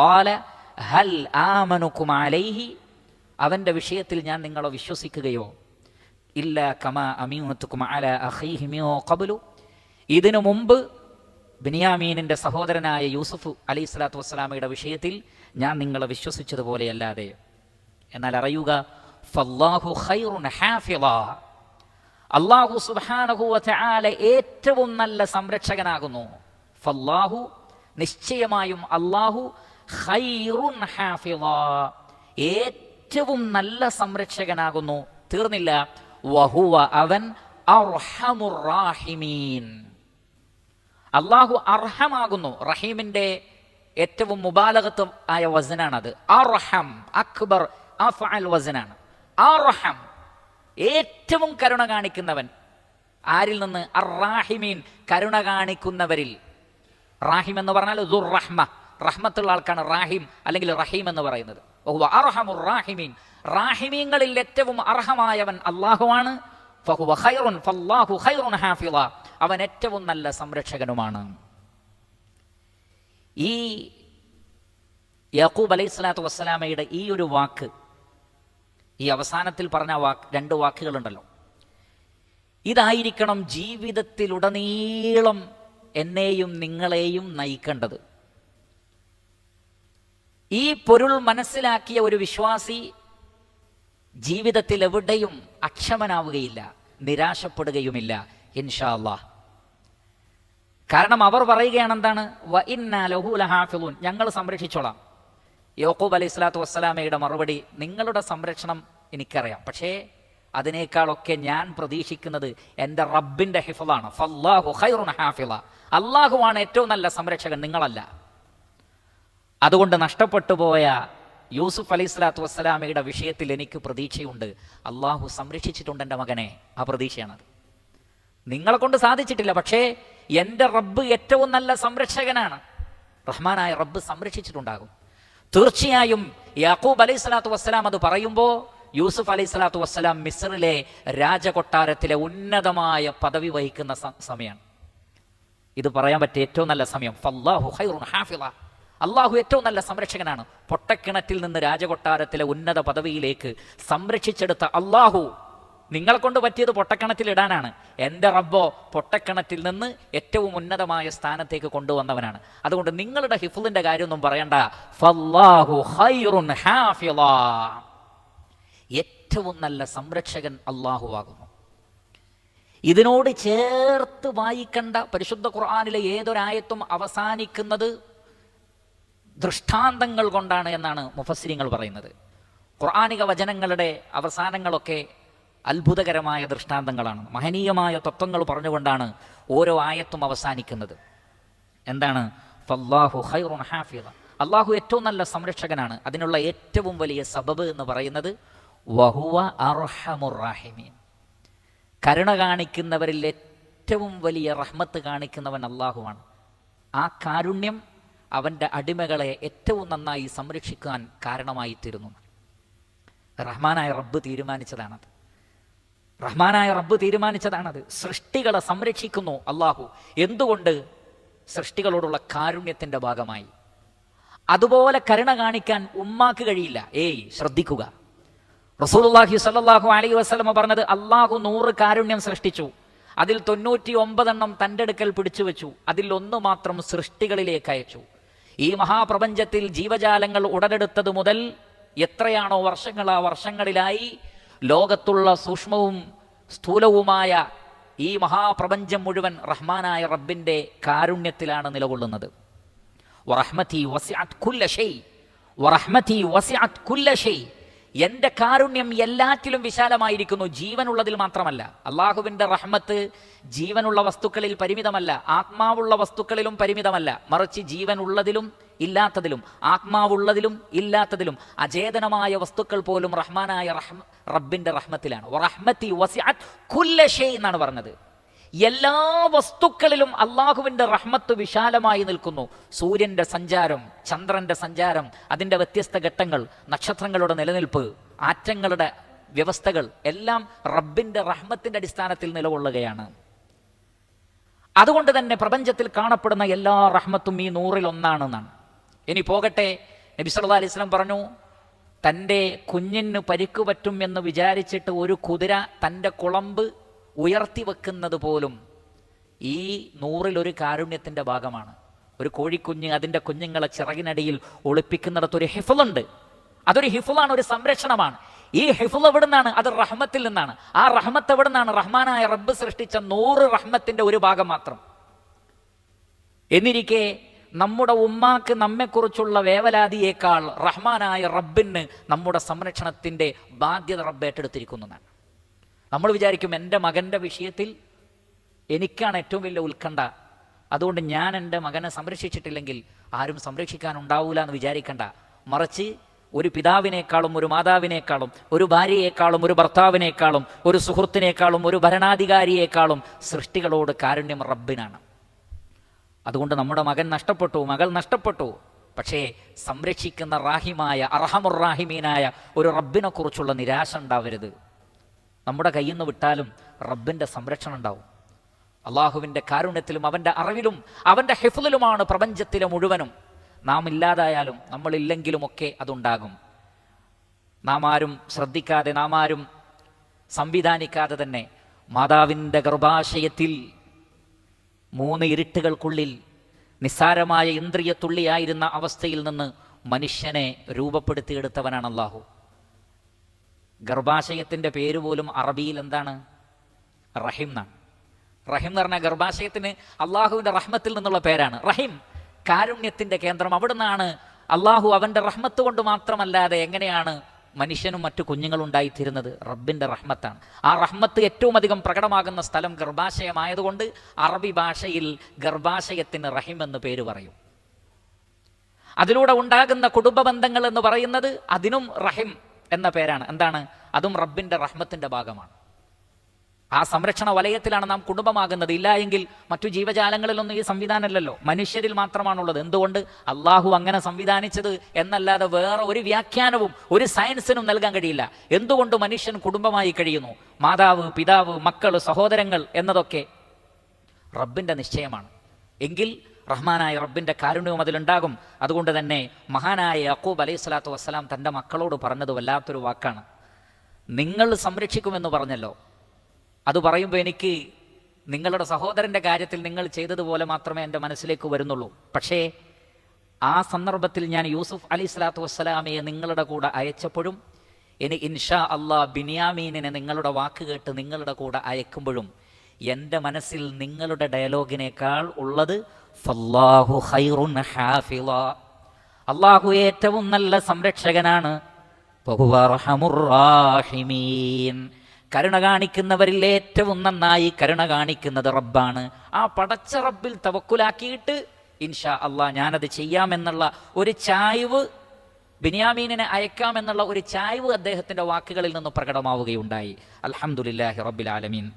ഓല ഹൽ ആമനുക്കുമാലൈഹി അവന്റെ വിഷയത്തിൽ ഞാൻ നിങ്ങളെ വിശ്വസിക്കുകയോ? ഇല്ല കമ അമീനത്തുക്കുമാല അഹിഹിമിയോ കബുലു ഇതിനു മുമ്പ് ബിനിയാമീനിന്റെ സഹോദരനായ യൂസുഫ് അലി സ്വലാത്തു വസ്സലാമയുടെ വിഷയത്തിൽ ഞാൻ നിങ്ങളെ വിശ്വസിച്ചതുപോലെയല്ലാതെ. എന്നാൽ അറിയുക ഫല്ലാഹു ഖൈറുൻ ഹാഫിള അള്ളാഹു സുബാനഹുല ഏറ്റവും നല്ല സംരക്ഷകനാകുന്നു. ഫല്ലാഹു നിശ്ചയമായും അള്ളാഹു ഖൈറുൻ ഹാഫിള ഏറ്റവും നല്ല സംരക്ഷകനാകുന്നു. തീർന്നില്ല. വഹുവ അവൻ അള്ളാഹു അർഹമാകുന്നു. റഹീമിന്റെ ഏറ്റവും മുബാലകത്ത് ആയ വസനാണത്. അർഹം അക്ബർ വസനാണ്. അർഹം ഏറ്റവും കരുണ കാണിക്കുന്നവൻ. ആരിൽ നിന്ന്? അറാഹിമീൻ കരുണ കാണിക്കുന്നവരിൽ. റാഹിം എന്ന് പറഞ്ഞാൽ ദുർ റഹ്മ റഹ്മത്തുള്ള ആൾക്കാണ് റാഹിം അല്ലെങ്കിൽ റഹീം എന്ന് പറയുന്നത്. അർഹമുർ റാഹിമീൻ. റാഹിമീങ്ങളിൽ ഏറ്റവും അർഹമായവൻ അള്ളാഹുവാണ് അവൻ ഏറ്റവും നല്ല സംരക്ഷകനുമാണ്. ഈ യാക്കൂബ് അലൈഹി സ്വലാത്തു വസ്സലാമയുടെ ഈ ഒരു വാക്ക് ഈ അവസാനത്തിൽ പറഞ്ഞ വാക്ക് രണ്ട് വാക്കുകളുണ്ടല്ലോ. ഇതായിരിക്കണം ജീവിതത്തിലുടനീളം എന്നെയും നിങ്ങളെയും നയിക്കേണ്ടത്. ഈ പൊരുൾ മനസ്സിലാക്കിയ ഒരു വിശ്വാസി ജീവിതത്തിൽ എവിടെയും അക്ഷമനാവുകയില്ല നിരാശപ്പെടുകയുമില്ല ഇൻഷാ കാരണം അവർ പറയുകയാണ് എന്താണ് ഞങ്ങൾ സംരക്ഷിച്ചോളാം. യോക്കൂബ് അലൈഹി സ്വലാത്തു വസ്സലാമയുടെ മറുപടി നിങ്ങളുടെ സംരക്ഷണം എനിക്കറിയാം. പക്ഷേ അതിനേക്കാളൊക്കെ ഞാൻ പ്രതീക്ഷിക്കുന്നത് എന്റെ റബ്ബിന്റെ ഹിഫലാണ് ഫല്ലാഹു ഖൈറുൻ ഏറ്റവും നല്ല സംരക്ഷകൻ നിങ്ങളല്ല. അതുകൊണ്ട് നഷ്ടപ്പെട്ടു പോയ യൂസുഫ് അലൈഹി സ്വലാത്തു വസ്സലാമയുടെ വിഷയത്തിൽ എനിക്ക് പ്രതീക്ഷയുണ്ട്. അള്ളാഹു സംരക്ഷിച്ചിട്ടുണ്ട് എന്റെ മകനെ. ആ പ്രതീക്ഷയാണത്. നിങ്ങളെ കൊണ്ട് സാധിച്ചിട്ടില്ല. പക്ഷേ എന്റെ റബ്ബ് ഏറ്റവും നല്ല സംരക്ഷകനാണ്. റഹ്മാനായ റബ്ബ് സംരക്ഷിച്ചിട്ടുണ്ടാകും. തീർച്ചയായും യാക്കൂബ് അലൈഹി സ്വലാത്തു വസ്സലാം അത് പറയുമ്പോൾ യൂസുഫ് അലൈഹി സ്വലാത്തു വസ്സലാം മിസ്രിലെ രാജകൊട്ടാരത്തിലെ ഉന്നതമായ പദവി വഹിക്കുന്ന സമയമാണ് ഇത് പറയാൻ പറ്റിയ ഏറ്റവും നല്ല സമയം. ഫല്ലാഹു ഹൈറുൻ ഹാഫിള അള്ളാഹു ഏറ്റവും നല്ല സംരക്ഷകനാണ്. പൊട്ടക്കിണറ്റിൽ നിന്ന് രാജകൊട്ടാരത്തിലെ ഉന്നത പദവിയിലേക്ക് സംരക്ഷിച്ചെടുത്ത അള്ളാഹു നിങ്ങളെ കൊണ്ട് പറ്റിയത് പൊട്ടക്കിണറ്റിൽ ഇടാനാണ്. എന്റെ റബ്ബോ പൊട്ടക്കിണറ്റിൽ നിന്ന് ഏറ്റവും ഉന്നതമായ സ്ഥാനത്തേക്ക് കൊണ്ടുവന്നവനാണ്. അതുകൊണ്ട് നിങ്ങളുടെ ഹിഫുലിന്റെ കാര്യമൊന്നും പറയണ്ട. ഫല്ലാഹു ഏറ്റവും നല്ല സംരക്ഷകൻ അള്ളാഹു ആകുന്നു. ഇതിനോട് ചേർത്ത് വായിക്കേണ്ട പരിശുദ്ധ ഖുർആാനിലെ ഏതൊരായത്തും അവസാനിക്കുന്നത് ദൃഷ്ടാന്തങ്ങൾ കൊണ്ടാണ് എന്നാണ് മുഫസ്സിരിങ്ങൾ പറയുന്നത്. ഖുർആാനിക വചനങ്ങളുടെ അവസാനങ്ങളൊക്കെ അത്ഭുതകരമായ ദൃഷ്ടാന്തങ്ങളാണ്. മഹനീയമായ തത്വങ്ങൾ പറഞ്ഞുകൊണ്ടാണ് ഓരോ ആയത്തും അവസാനിക്കുന്നത്. എന്താണ്? ഫല്ലാഹു ഖൈറുൻ ഹാഫിദ. അള്ളാഹു ഏറ്റവും നല്ല സംരക്ഷകനാണ്. അതിനുള്ള ഏറ്റവും വലിയ സബബ് എന്ന് പറയുന്നത് വഹുവ അർഹമുർ റാഹിമീൻ. കരുണ കാണിക്കുന്നവരിൽ ഏറ്റവും വലിയ റഹ്മത്ത് കാണിക്കുന്നവൻ അള്ളാഹുവാണ് ആ കാരുണ്യം അവന്റെ അടിമകളെ ഏറ്റവും നന്നായി സംരക്ഷിക്കാൻ കാരണമായി തീരുന്നു റഹ്മാനായ റബ്ബ് തീരുമാനിച്ചതാണത്. റഹ്മാനായ റബ്ബ് തീരുമാനിച്ചതാണത്. സൃഷ്ടികളെ സംരക്ഷിക്കുന്നു അള്ളാഹു എന്തുകൊണ്ട്? സൃഷ്ടികളോടുള്ള കാരുണ്യത്തിന്റെ ഭാഗമായി. അതുപോലെ കരുണ കാണിക്കാൻ ഉമ്മാക്ക് കഴിയില്ല. ഏയ് ശ്രദ്ധിക്കുക. റസൂലുള്ളാഹി സ്വല്ലല്ലാഹു അലൈഹി വസല്ലമ പറഞ്ഞത് അള്ളാഹു നൂറ് കാരുണ്യം സൃഷ്ടിച്ചു. അതിൽ തൊണ്ണൂറ്റി ഒമ്പതെണ്ണം തന്റെ അടുക്കൽ പിടിച്ചു വെച്ചു അതിൽ ഒന്ന് മാത്രം സൃഷ്ടികളിലേക്ക് അയച്ചു. ഈ മഹാപ്രപഞ്ചത്തിൽ ജീവജാലങ്ങൾ ഉടലെടുത്തത് മുതൽ എത്രയാണോ വർഷങ്ങൾ ആ വർഷങ്ങളിലായി ലോകത്തുള്ള സൂക്ഷ്മവും സ്ഥൂലവുമായ ഈ മഹാപ്രപഞ്ചം മുഴുവൻ റഹ്മാനായ റബ്ബിന്റെ കാരുണ്യത്തിലാണ് നിലകൊള്ളുന്നത്. വറഹ്മതി വസിഅത് കുല്ല ഷൈ. വറഹ്മതി വസിഅത് കുല്ല ഷൈ എന്റെ കാരുണ്യം എല്ലാറ്റിലും വിശാലമായിരിക്കുന്നു. ജീവനുള്ളതിൽ മാത്രമല്ല. അള്ളാഹുവിന്റെ റഹ്മത്ത് ജീവനുള്ള വസ്തുക്കളിൽ പരിമിതമല്ല. ആത്മാവുള്ള വസ്തുക്കളിലും പരിമിതമല്ല. മറിച്ച് ജീവനുള്ളതിലും ഇല്ലാത്തതിലും ആത്മാവുള്ളതിലും ഇല്ലാത്തതിലും അചേതനമായ വസ്തുക്കൾ പോലും റഹ്മാനായ റഹ്മ റബ്ബിന്റെ റഹ്മത്തിലാണ്. റഹ്മത്തി വസിഅത് കുല്ലഷെ എന്നാണ് പറഞ്ഞത്. എല്ലാ വസ്തുക്കളിലും അള്ളാഹുവിന്റെ റഹ്മത്ത് വിശാലമായി നിൽക്കുന്നു. സൂര്യന്റെ സഞ്ചാരം ചന്ദ്രന്റെ സഞ്ചാരം അതിന്റെ വ്യത്യസ്ത ഘട്ടങ്ങൾ നക്ഷത്രങ്ങളുടെ നിലനിൽപ്പ് ആറ്റങ്ങളുടെ വ്യവസ്ഥകൾ എല്ലാം റബ്ബിന്റെ റഹ്മത്തിന്റെ അടിസ്ഥാനത്തിൽ നിലകൊള്ളുകയാണ്. അതുകൊണ്ട് തന്നെ പ്രപഞ്ചത്തിൽ കാണപ്പെടുന്ന എല്ലാ റഹ്മത്തും ഈ നൂറിൽ ഒന്നാണെന്നാണ്. ഇനി പോകട്ടെ നബി സല്ലല്ലാഹു അലൈഹി സ്വലം പറഞ്ഞു തന്റെ കുഞ്ഞിന് പരിക്ക് പറ്റും എന്ന് വിചാരിച്ചിട്ട് ഒരു കുതിര തന്റെ കുളമ്പ് ഉയർത്തി വെക്കുന്നത് പോലും ഈ നൂറിലൊരു കാരുണ്യത്തിന്റെ ഭാഗമാണ്. ഒരു കോഴിക്കുഞ്ഞ് അതിന്റെ കുഞ്ഞുങ്ങളെ ചിറകിനടിയിൽ ഒളിപ്പിക്കുന്നിടത്തൊരു ഹിഫുളുണ്ട്. അതൊരു ഹിഫുളാണ് ഒരു സംരക്ഷണമാണ്. ഈ ഹിഫുൾ എവിടെ നിന്നാണ് അത് റഹ്മത്തിൽ നിന്നാണ്. ആ റഹ്മത്ത് എവിടെ നിന്നാണ് റഹ്മാനായ റബ്ബ് സൃഷ്ടിച്ച നൂറ് റഹ്മത്തിന്റെ ഒരു ഭാഗം മാത്രം. എന്നിരിക്കെ നമ്മുടെ ഉമ്മാക്ക് നമ്മെക്കുറിച്ചുള്ള വേവലാതിയേക്കാൾ റഹ്മാനായ റബ്ബിന് നമ്മുടെ സംരക്ഷണത്തിന്റെ ബാധ്യത റബ്ബ് ഏറ്റെടുത്തിരിക്കുന്നതാണ് നമ്മൾ വിചാരിക്കും എന്റെ മകന്റെ വിഷയത്തിൽ എനിക്കാണ് ഏറ്റവും വലിയ ഉത്കണ്ഠ. അതുകൊണ്ട് ഞാൻ എന്റെ മകനെ സംരക്ഷിച്ചിട്ടില്ലെങ്കിൽ ആരും സംരക്ഷിക്കാൻ ഉണ്ടാവൂല എന്ന് വിചാരിക്കണ്ട. മറിച്ച് ഒരു പിതാവിനേക്കാളും ഒരു മാതാവിനേക്കാളും ഒരു ഭാര്യയേക്കാളും ഒരു ഭർത്താവിനേക്കാളും ഒരു സുഹൃത്തിനേക്കാളും ഒരു ഭരണാധികാരിയേക്കാളും സൃഷ്ടികളോട് കാരുണ്യം റബ്ബിനാണ്. അതുകൊണ്ട് നമ്മുടെ മകൻ നഷ്ടപ്പെട്ടു മകൾ നഷ്ടപ്പെട്ടു. പക്ഷേ സംരക്ഷിക്കുന്ന റാഹിമായ അർഹമുറാഹിമീനായ ഒരു റബ്ബിനെക്കുറിച്ചുള്ള നിരാശ ഉണ്ടാവരുത്. നമ്മുടെ കയ്യിൽ നിന്ന് വിട്ടാലും റബ്ബിന്റെ സംരക്ഷണം ഉണ്ടാവും. അള്ളാഹുവിന്റെ കാരുണ്യത്തിലും അവന്റെ അറിവിലും അവന്റെ ഹിഫിലുമാണ് പ്രപഞ്ചത്തിലെ മുഴുവനും. നാം ഇല്ലാതായാലും നമ്മളില്ലെങ്കിലുമൊക്കെ അതുണ്ടാകും. നാം ആരും ശ്രദ്ധിക്കാതെ നാം ആരും സംവിധാനിക്കാതെ തന്നെ മാതാവിന്റെ ഗർഭാശയത്തിൽ മൂന്ന് ഇരുട്ടുകൾക്കുള്ളിൽ നിസ്സാരമായ ഇന്ദ്രിയ തുള്ളിയായിരുന്ന അവസ്ഥയിൽ നിന്ന് മനുഷ്യനെ രൂപപ്പെടുത്തിയെടുത്തവനാണ് അള്ളാഹു. ഗർഭാശയത്തിന്റെ പേര് പോലും അറബിയിൽ എന്താണ്? റഹിം എന്നാണ്. റഹിം എന്ന് പറഞ്ഞാൽ ഗർഭാശയത്തിന് അള്ളാഹുവിന്റെ റഹ്മത്തിൽ നിന്നുള്ള പേരാണ്. റഹിം കാരുണ്യത്തിന്റെ കേന്ദ്രം അവിടെ നിന്നാണ് അള്ളാഹു അവന്റെ റഹ്മത്ത് കൊണ്ട് മാത്രമല്ലാതെ എങ്ങനെയാണ് മനുഷ്യനും മറ്റു കുഞ്ഞുങ്ങളും ഉണ്ടായിത്തീരുന്നത്? റബ്ബിന്റെ റഹ്മത്താണ്. ആ റഹ്മത്ത് ഏറ്റവും അധികം പ്രകടമാകുന്ന സ്ഥലം ഗർഭാശയമായതുകൊണ്ട് അറബി ഭാഷയിൽ ഗർഭാശയത്തിന് റഹിം എന്ന് പേര് പറയും. അതിലൂടെ ഉണ്ടാകുന്ന കുടുംബ ബന്ധങ്ങൾ എന്ന് പറയുന്നത് അതിനും റഹിം. എന്ന പേരാണ്. എന്താണ്? അതും റബ്ബിന്റെ റഹ്മത്തിന്റെ ഭാഗമാണ്. ആ സംരക്ഷണ വലയത്തിലാണ് നാം കുടുംബമാകുന്നത്. ഇല്ല എങ്കിൽ മറ്റു ജീവജാലങ്ങളിലൊന്നും ഈ സംവിധാനമല്ലല്ലോ. മനുഷ്യരിൽ മാത്രമാണുള്ളത്. എന്തുകൊണ്ട്? അള്ളാഹു അങ്ങനെ സംവിധാനിച്ചത് എന്നല്ലാതെ വേറെ ഒരു വ്യാഖ്യാനവും ഒരു സയൻസിനും നൽകാൻ കഴിയില്ല. എന്തുകൊണ്ട് മനുഷ്യൻ കുടുംബമായി കഴിയുന്നു? മാതാവ് പിതാവ് മക്കൾ സഹോദരങ്ങൾ എന്നതൊക്കെ റബ്ബിന്റെ നിശ്ചയമാണ്. എങ്കിൽ റഹ്മാനായ റബ്ബിന്റെ കാരുണ്യവും അതിലുണ്ടാകും. അതുകൊണ്ട് തന്നെ മഹാനായ യാക്കൂബ് അലൈഹി സ്വലാത്തു വസ്സലാം തന്റെ മക്കളോട് പറഞ്ഞത് വല്ലാത്തൊരു വാക്കാണ്. നിങ്ങൾ സംരക്ഷിക്കുമെന്ന് പറഞ്ഞല്ലോ. അത് പറയുമ്പോൾ എനിക്ക് നിങ്ങളുടെ സഹോദരന്റെ കാര്യത്തിൽ നിങ്ങൾ ചെയ്തതുപോലെ മാത്രമേ എന്റെ മനസ്സിലേക്ക് വരുന്നുള്ളൂ. പക്ഷേ ആ സന്ദർഭത്തിൽ ഞാൻ യൂസുഫ് അലി സ്വലാത്തു വസ്സലാമയെ നിങ്ങളുടെ കൂടെ അയച്ചപ്പോഴും ഇനി ഇൻഷാ അള്ളാ ബിനിയാമീനെ നിങ്ങളുടെ വാക്ക് കേട്ട് നിങ്ങളുടെ കൂടെ അയക്കുമ്പോഴും എന്റെ മനസ്സിൽ നിങ്ങളുടെ ഡയലോഗിനേക്കാൾ ഉള്ളത് ഫല്ലാഹു ഖൈറുൻ ഹാഫിള. അള്ളാഹു ഏറ്റവും നല്ല സംരക്ഷകനാണ്. കരുണ കാണിക്കുന്നവരിൽ ഏറ്റവും നന്നായി കരുണ കാണിക്കുന്നത് റബ്ബാണ്. ആ പടച്ച റബ്ബിൽ തവക്കുലാക്കിയിട്ട് ഇൻഷാ അള്ളാ ഞാനത് ചെയ്യാമെന്നുള്ള ഒരു ചായ്വ് ബിനിയാമീനിനെ അയക്കാമെന്നുള്ള ഒരു ചായ്വ് അദ്ദേഹത്തിന്റെ വാക്കുകളിൽ നിന്ന് പ്രകടമാവുകയുണ്ടായി. അലഹമുല്ലാഹി റബ്ബിൽ ആലമീൻ.